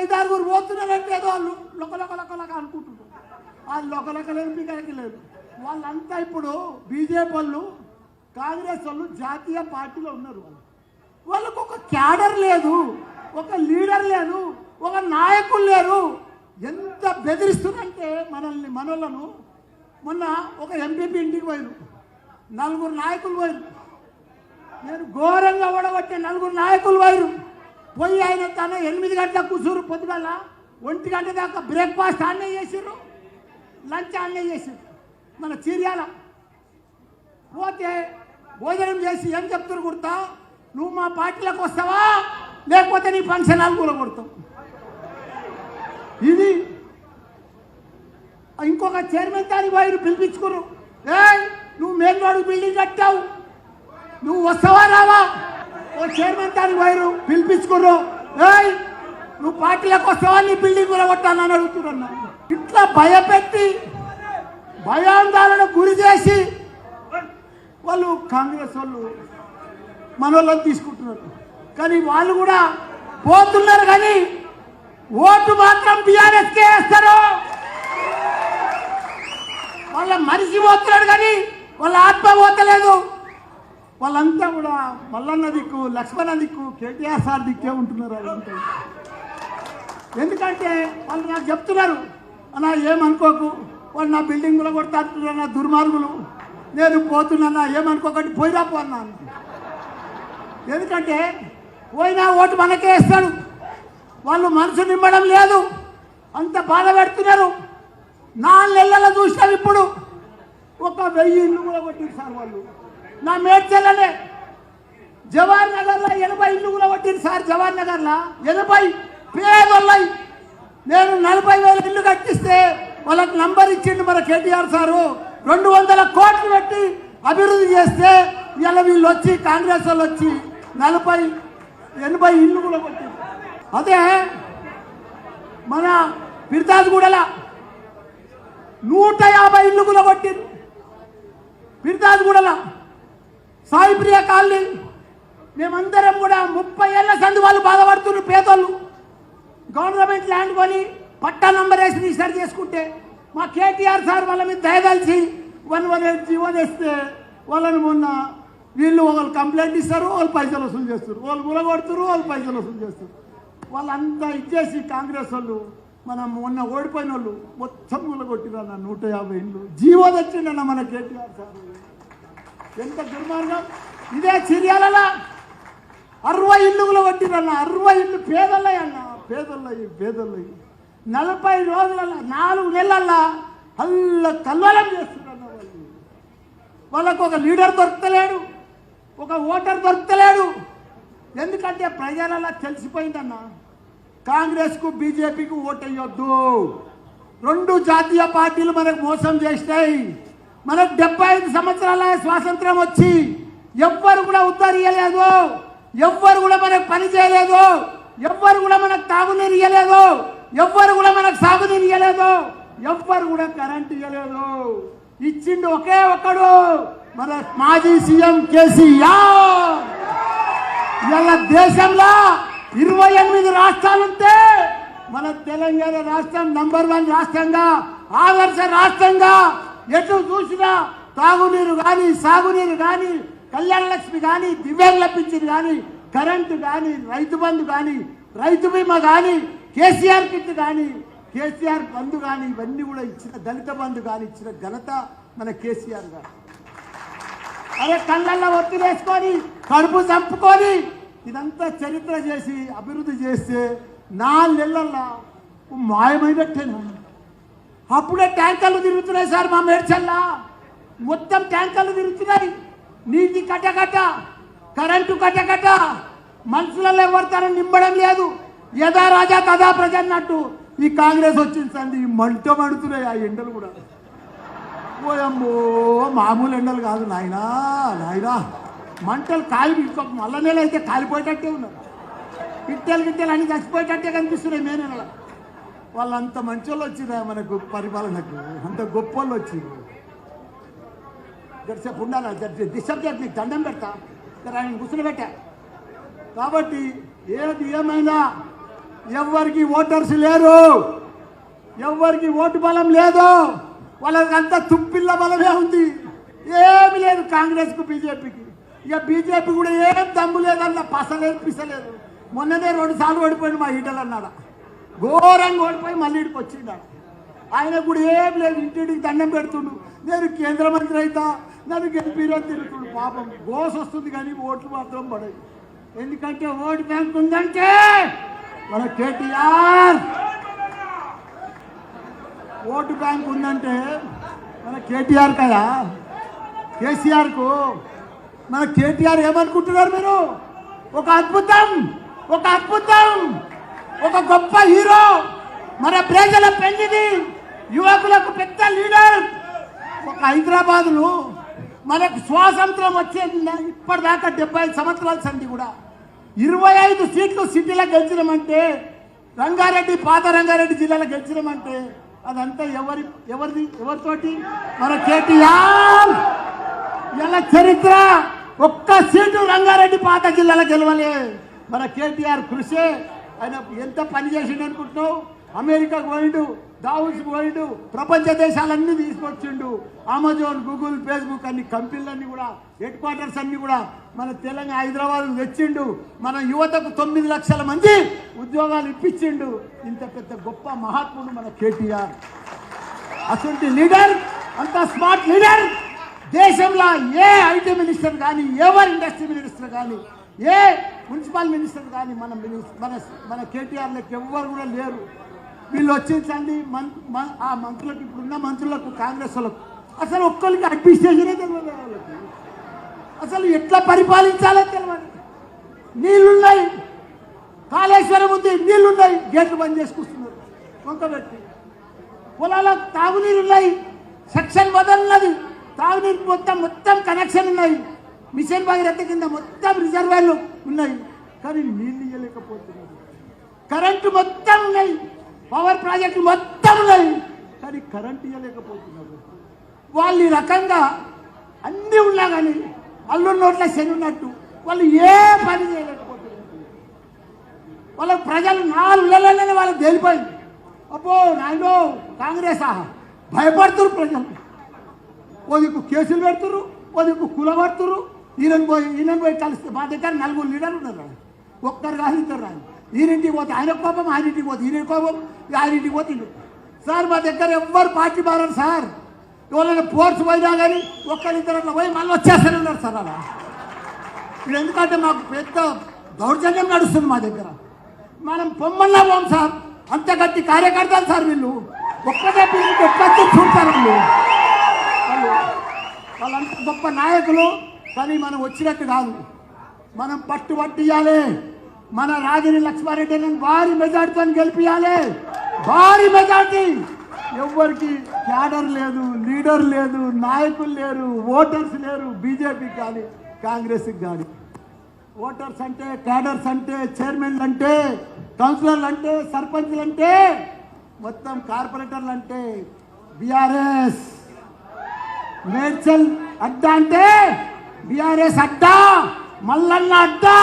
ఐదారుగురు పోతున్నారంటే ఏదో వాళ్ళు లొకలొకలొకలక అనుకుంటున్నారు. వాళ్ళు లొక లొక లేదు లేదు వాళ్ళంతా ఇప్పుడు బీజేపీ వాళ్ళు కాంగ్రెస్ వాళ్ళు జాతీయ పార్టీలో ఉన్నారు. వాళ్ళు వాళ్ళకు ఒక క్యాడర్ లేదు ఒక లీడర్ లేదు ఒక నాయకులు లేరు. ఎంత బెదిరిస్తుందంటే మనల్ని మనలను మొన్న ఒక ఎంపీపీ ఇంటికి పోయారు నలుగురు నాయకులు పోయారు నేను ఘోరంగా ఓడగొట్టే నలుగురు నాయకులు పోయారు పోయి ఆయన తన ఎనిమిది గంటల కూర్చురు పొద్దుగల ఒంటి గంట దాకా బ్రేక్ఫాస్ట్ అన్నే చేసిర్రు లంచ్ అన్నే చేసిర్రు. మన చీర్యాల. పోతే భోజనం చేసి ఏం చెప్తున్నారు కుడతా నువ్వు మా పార్టీలోకి వస్తావా? లేకపోతే నీ ఫంక్షన్ హాల్ కూడా కొడతావు ఇది ఇంకొక చైర్మన్ దానికి వైరు పిలిపించుకురు ఏ నువ్వు మెయిన్ రోడ్ బిల్డింగ్ కట్టావు. నువ్వు వస్తావా రావా? ఓ చైర్మన్ దానికి వైరు పిలిపించుకుర్రు. ఏయ్ నువ్వు పార్టీలకు వస్తావా? నీ బిల్డింగ్ కూడా కొట్టానని అడుగుతున్నా. ఇట్లా భయపెట్టి భయాందోళన గురి చేసి వాళ్ళు కాంగ్రెస్ వాళ్ళు మన వాళ్ళని తీసుకుంటున్నారు. కానీ వాళ్ళు కూడా పోతున్నారు కానీ ఓటు మాత్రం బీఆర్ఎస్కే వేస్తారు. వాళ్ళ మనిషి పోతున్నాడు కానీ వాళ్ళ ఆత్మ పోతలేదు. వాళ్ళంతా కూడా మల్లన్న దిక్కు లక్ష్మణ దిక్కు కేటీఆర్ సార్ దిక్కే ఉంటున్నారు వాళ్ళంతా ఎందుకంటే వాళ్ళు నాకు చెప్తున్నారు అన్నా ఏమనుకోకు? వాళ్ళు నా బిల్డింగ్ కూడా కొడతారు నా దుర్మార్గులు. నేను పోతున్నా ఏమనుకోకండి పోయిరా అన్నా. ఎందుకంటే పోయినా ఓటు మనకే ఇస్తాడు. వాళ్ళు మనసు నింపడం లేదు. అంత బాధ పెడుతున్నారు. నాలుగు నెలల చూసినాం ఇప్పుడు. ఒక వెయ్యి ఇల్లు కూడా కొట్టిరు సార్ వాళ్ళు. నా మేడ్చెల్లలే జవహర్ నగర్లో ఎనభై ఇల్లు కూడా కొట్టింది సార్ జవహర్ నగర్లో ఎనభై పేదోళ్ళై నేను నలభై వేల ఇల్లు కట్టిస్తే వాళ్ళకి నంబర్ ఇచ్చిండు మన కేటీఆర్ సారు. రెండు వందల కోట్లు పెట్టి అభివృద్ధి చేస్తే ఇలా వీళ్ళు వచ్చి కాంగ్రెస్ వాళ్ళు వచ్చి నలభై ఎనభై ఇల్లు కూడా కొట్టింది అదే మన పిర్తాజ్గూడలా నూట యాభై ఇల్లు కూడా కొట్టింది పిర్తాజ్గూడలా సాయిప్రియ కాలనీ. మేమందరం కూడా ముప్పై ఏళ్ళ సందు వాళ్ళు బాధపడుతున్నారు పేదోళ్ళు. గవర్నమెంట్ ల్యాండ్ కొని పట్టా నంబర్ వేసి రిజిస్టర్ చేసుకుంటే మా కేటీఆర్ సార్ వాళ్ళ మీద దయదలిచి వన్ వన్ ఎయిట్ జీవో తెస్తే వాళ్ళని మొన్న వీళ్ళు ఒకళ్ళు కంప్లైంట్ ఇస్తారు వాళ్ళు పైసలు వసూలు చేస్తారు. వాళ్ళు గులగొడుతారు వాళ్ళు పైసలు వసూలు చేస్తారు. వాళ్ళంతా ఇచ్చేసి కాంగ్రెస్ వాళ్ళు మనం మొన్న ఓడిపోయిన వాళ్ళు మొత్తం గులగొట్టిరన్న నూట యాభై ఇండ్లు. జీవో తెచ్చిండన్న మన కేటీఆర్ సార్. ఎంత దుర్మార్గం? ఇదే చర్యాలలో. అరవై ఇల్లుగులు వడ్డీరన్న అరవై ఇల్లు పేదల్లయ్య అన్న పేదల్లయ్యి పేదల్లయ్యి నలభై రోజుల నాలుగు నెలల్లో అల్ల కల్వలం చేస్తున్నారన్న వాళ్ళు. వాళ్ళకు ఒక లీడర్ దొరకలేడు ఒక ఓటర్ దొరకలేడు. ఎందుకంటే ప్రజలలో తెలిసిపోయిందన్న కాంగ్రెస్కు బీజేపీకి ఓటేయొద్దు రెండు జాతీయ పార్టీలు మనకు మోసం చేసినాయి. మనకు డెబ్బై ఐదు సంవత్సరాల స్వాతంత్రం వచ్చి ఎవ్వరు కూడా ఉద్ధరియలేదు ఎవ్వరు కూడా మనకు పని చేయలేదు. ఎవ్వరు కూడా మనకు తాగునీరు ఇయ్యలేదు. ఎవ్వరు కూడా మనకు సాగునీరు ఇయ్యలేదు. ఎవ్వరు కూడా కరెంట్ ఇయ్యలేదు. ఇచ్చిండు ఒకే ఒక్కడు. మన మాజీ సీఎం కేసీఆర్. ఇవాళ దేశంలో ఇరవై ఎనిమిది రాష్ట్రాలుంటే మన తెలంగాణ రాష్ట్రం నంబర్ వన్ రాష్ట్రంగా ఆదర్శ రాష్ట్రంగా ఎటు చూసినా తాగునీరు కానీ సాగునీరు కానీ కళ్యాణ లక్ష్మి కానీ దివ్యాంగ పింఛన్ కానీ కరెంటు కానీ రైతు బంధు కానీ రైతు బీమా కానీ కేసీఆర్ కిట్ కానీ కేసీఆర్ బంధు కానీ ఇవన్నీ కూడా ఇచ్చిన దళిత బంధు కానీ ఇచ్చిన ఘనత మన కేసీఆర్ గారు. అరే కళ్ళల్లో ఒత్తి వేసుకొని కడుపు చంపుకొని ఇదంతా చరిత్ర చేసి అభివృద్ధి చేస్తే నాలుగు నెలల్లో మాయమైనట్టేనా? అప్పుడే ట్యాంకర్లు తిరుగుతున్నాయి సార్ మా మేడ్చల్లా. మొత్తం ట్యాంకర్లు తిరుగుతున్నాయి. నీటి కట్టకట్ట కరెంటు కట్టకట్ట మనుషులలో ఎవరితోనూ నింపడం లేదు. యథా రాజా తదా ప్రజ అన్నట్టు ఈ కాంగ్రెస్ వచ్చింది సంది మంట మండుతున్నాయి ఆ ఎండలు కూడా. పోయమ్మో మామూలు ఎండలు కాదు నాయనా నాయనా. మంటలు కాలి ఇంకొక మల్ల నెల అయితే కాలిపోయేటట్టే ఉన్నారు. పిట్టెలు గిట్టెలు అన్ని చచ్చిపోయేటట్టే కనిపిస్తున్నాయి మే నెల వాళ్ళంత మంచోళ్ళు వచ్చిరా మనకు పరిపాలనకు? అంత గొప్ప వాళ్ళు వచ్చిర్రు. జరసేపు ఉండాలి? జర డిస్టర్బ్ చేసి నీకు దండం పెడతా. ఇక్కడ ఆయన కూర్చుని పెట్టా కాబట్టి ఏది ఏమైనా ఎవరికి ఓటర్స్ లేరు. ఎవరికి ఓటు బలం లేదు. వాళ్ళకంతా తుప్పిల్ల బలమే ఉంది. ఏమి లేదు కాంగ్రెస్కు బీజేపీకి. ఇక బీజేపీ కూడా ఏం దమ్ము లేదన్న పసలేదు పిసలేదు. మొన్ననే రెండు సార్లు ఓడిపోయింది మా ఈటలు అన్నాడు ఘోరంగా ఓడిపోయి మళ్ళీ ఇడికి వచ్చిండాడు ఆయన కూడా ఏం లేదు ఇంటింటికి దండం పెడుతుండు. నేను కేంద్ర మంత్రి అయితా నన్ను గెలిపిరని తిరుగుతుండు పాపం గోస వస్తుంది కానీ ఓట్లు మాత్రం పడదు. ఎందుకంటే ఓటు బ్యాంక్ ఉందంటే మన కేటీఆర్. ఓటు బ్యాంక్ ఉందంటే మన కేటీఆర్ కదా. కేసీఆర్కు మన కేటీఆర్ ఏమనుకుంటున్నారు మీరు? ఒక అద్భుతం ఒక అద్భుతం. ఒక గొప్ప హీరో. మన ప్రజల పెంచిది యువకులకు పెద్ద లీడర్. ఒక హైదరాబాదులో మనకు స్వాతంత్రం వచ్చేది ఇప్పటిదాకా డెబ్బై ఐదు సంవత్సరాల సంధి కూడా. ఇరవై ఐదు సీట్లు సిటీలో గెలిచినామంటే రంగారెడ్డి పాత రంగారెడ్డి జిల్లాలో గెలిచినామంటే అదంతా ఎవరి ఎవరిది ఎవరితోటి? మన కేటీఆర్. ఇలా చరిత్ర. ఒక్క సీటు రంగారెడ్డి పాత జిల్లాలో గెలవలే. మన కేటీఆర్ కృషి. ఆయన ఎంత పని చేసిండు అనుకుంటున్నావు? అమెరికాకు పోయిండు దావుస్ పోయిండు ప్రపంచ దేశాలన్నీ తీసుకొచ్చిండు. అమెజాన్ గూగుల్ ఫేస్బుక్ అన్ని కంపెనీలన్నీ కూడా హెడ్ క్వార్టర్స్ అన్ని కూడా మన తెలంగాణ హైదరాబాద్ తెచ్చిండు. మన యువతకు తొమ్మిది లక్షల మంది ఉద్యోగాలు ఇప్పించిండు. ఇంత పెద్ద గొప్ప మహాత్ముడు మన కేటీఆర్. అటువంటి లీడర్ అంత స్మార్ట్ లీడర్ దేశంలో ఏ ఐటీ మినిస్టర్ కానీ ఎవరు ఇండస్ట్రీ మినిస్టర్ కానీ ఏ మున్సిపల్ మినిస్టర్ కానీ మన మన మన కేటీఆర్ కేటీఆర్లకు ఎవ్వరు కూడా లేరు. వీళ్ళు వచ్చేసండి మం మ- ఆ మంత్రులకు ఇప్పుడున్న మంత్రులకు కాంగ్రెస్ వాళ్ళకు. అసలు ఒక్కరికి అడ్మినిస్ట్రేషనే తెలియదు వాళ్ళకి. అసలు ఎట్లా పరిపాలించాలో తెలియదు నీళ్ళున్నాయి కాళేశ్వరం ఉంది నీళ్ళున్నాయి గేట్లు బంద్ చేసుకొస్తున్నారు. వంక పొలాలకు తాగునీరు ఉన్నాయి సెక్షన్ వదలన్నది తాగునీరు మొత్తం మొత్తం కనెక్షన్ ఉన్నాయి. మిషన్ భగీరథ కింద మొత్తం రిజర్వాయర్లు ఉన్నాయి. కానీ నీళ్ళు ఇవ్వలేకపోతున్నారు కరెంటు మొత్తం ఉన్నాయి. పవర్ ప్రాజెక్టులు మొత్తం ఉన్నాయి. కానీ కరెంటు ఇవ్వలేకపోతున్నారు వాళ్ళు ఈ రకంగా అన్నీ ఉన్నా కానీ అల్లు నోట్ల శని ఉన్నట్టు వాళ్ళు ఏ పని చేయలేకపోతున్నారు. వాళ్ళ ప్రజలు నాలుగు నెలలనే వాళ్ళకి తేలిపోయింది అబ్బో నాయనో కాంగ్రెస్? ఆహా భయపడుతురు ప్రజలు. ఓ కేసులు పెడుతురు ఓ దిక్కు ఈయన పోయి ఈయన పోయి కలిస్తే మా దగ్గర నలుగురు లీడర్లు ఉన్నారు. ఒక్కరు కాదు ఇద్దరు రాదు ఈయనింటికి పోతే ఆయన కోపం ఆయనింటికి పోతే ఈయన కోపం ఆయనింటికి పోతే ఈయన. సార్ మా దగ్గర ఎవ్వరు పార్టీ మారారు సార్. ఎవరైనా పోర్ట్స్ పోయినా కానీ ఒక్కరిద్దరు అట్లా పోయి మళ్ళీ వచ్చేస్తానన్నారు సార్ అలా. ఇప్పుడు ఎందుకంటే మాకు పెద్ద దౌర్జన్యం నడుస్తుంది మా దగ్గర. మనం పొమ్మల్లా పోం సార్. అంత గట్టి కార్యకర్తలు సార్ వీళ్ళు. ఒక్కటే పిల్లలకి ఎట్లా చూస్తారు వీళ్ళు. వాళ్ళు వాళ్ళంత గొప్ప నాయకులు. కానీ మనం వచ్చినట్టు కాదు. మనం పట్టు ఇవ్వాలి మన రాజని లక్ష్మారెడ్డిని భారీ మెజార్టీతో గెలిపియాలి. భారీ మెజార్టీ. ఎవ్వరికి క్యాడర్ లేదు లీడర్ లేదు నాయకులు లేరు ఓటర్స్ లేరు బీజేపీకి కానీ కాంగ్రెస్కి కానీ. ఓటర్స్ అంటే క్యాడర్స్ అంటే చైర్మన్లు అంటే కౌన్సిలర్లు అంటే సర్పంచ్లు అంటే మొత్తం కార్పొరేటర్లు అంటే బీఆర్ఎస్. మేడ్చల్ అడ్డా అంటే బీఆర్ఎస్ అడ్డా మల్లన్న అడ్డా.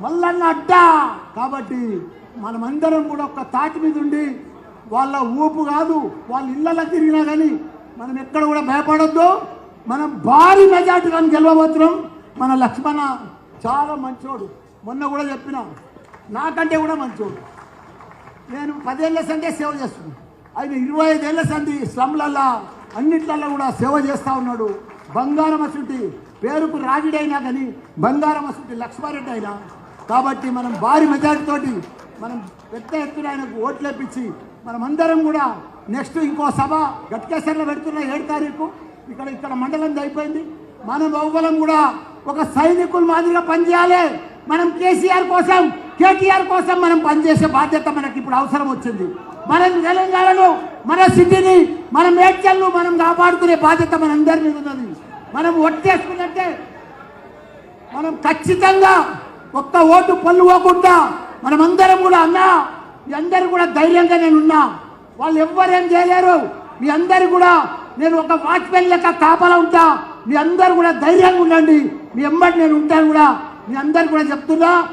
మల్లన్న అడ్డా. కాబట్టి మనమందరం కూడా ఒక తాటి మీద ఉండి వాళ్ళ ఊపు కాదు వాళ్ళ ఇళ్ళలో తిరిగినా కానీ మనం ఎక్కడ కూడా భయపడొద్దు. మనం భారీ మెజార్టీ కానీ గెలవబోతున్నాం. మన లక్ష్మణ చాలా మంచోడు. మొన్న కూడా చెప్పిన నాకంటే కూడా మంచోడు. నేను పదేళ్ళ సందే సేవ చేస్తున్నాను ఆయన ఇరవై ఐదేళ్ళ సంది స్లమ్లల్లో అన్నిట్లల్లో కూడా సేవ చేస్తూ ఉన్నాడు. బంగారం అసుంటి పేరుకు రాజుడైనా కానీ బంగారం అసుంటి లక్ష్మారెడ్డి అయినా. కాబట్టి మనం భారీ మెజార్టీతోటి మనం పెద్ద ఎత్తున ఆయనకు ఓట్లేపించి మనమందరం కూడా నెక్స్ట్ ఇంకో సభ గట్కేశ్వర్లో పెడుతున్న ఏడు తారీఖు. ఇక్కడ ఇక్కడ మండలం అయిపోయింది. మనం ఎవ్వరం కూడా ఒక సైనికుల మాదిరిగా పనిచేయాలి. మనం కేసీఆర్ కోసం కేటీఆర్ కోసం మనం పనిచేసే బాధ్యత మనకి ఇప్పుడు అవసరం వచ్చింది. మనం తెలంగాణలో మన సిటీని మన మేడ్చల్ను మనం కాపాడుకునే బాధ్యత మనందరి మీద ఉన్నది. మనం ఒట్టేసుకున్నట్టే మనం ఖచ్చితంగా ఒక్క ఓటు పళ్ళు పోకుండా మనమందరం కూడా అన్నా మీ అందరు కూడా ధైర్యంగా నేను ఉన్నా. వాళ్ళు ఎవ్వరేం చేయలేరు. మీ అందరు కూడా నేను ఒక వాచ్మెన్ లెక్క కాపలా ఉంటా. మీ అందరు కూడా ధైర్యంగా ఉండండి. మీ ఎమ్మటి నేను ఉంటాను కూడా. మీ అందరు కూడా చెప్తున్నా.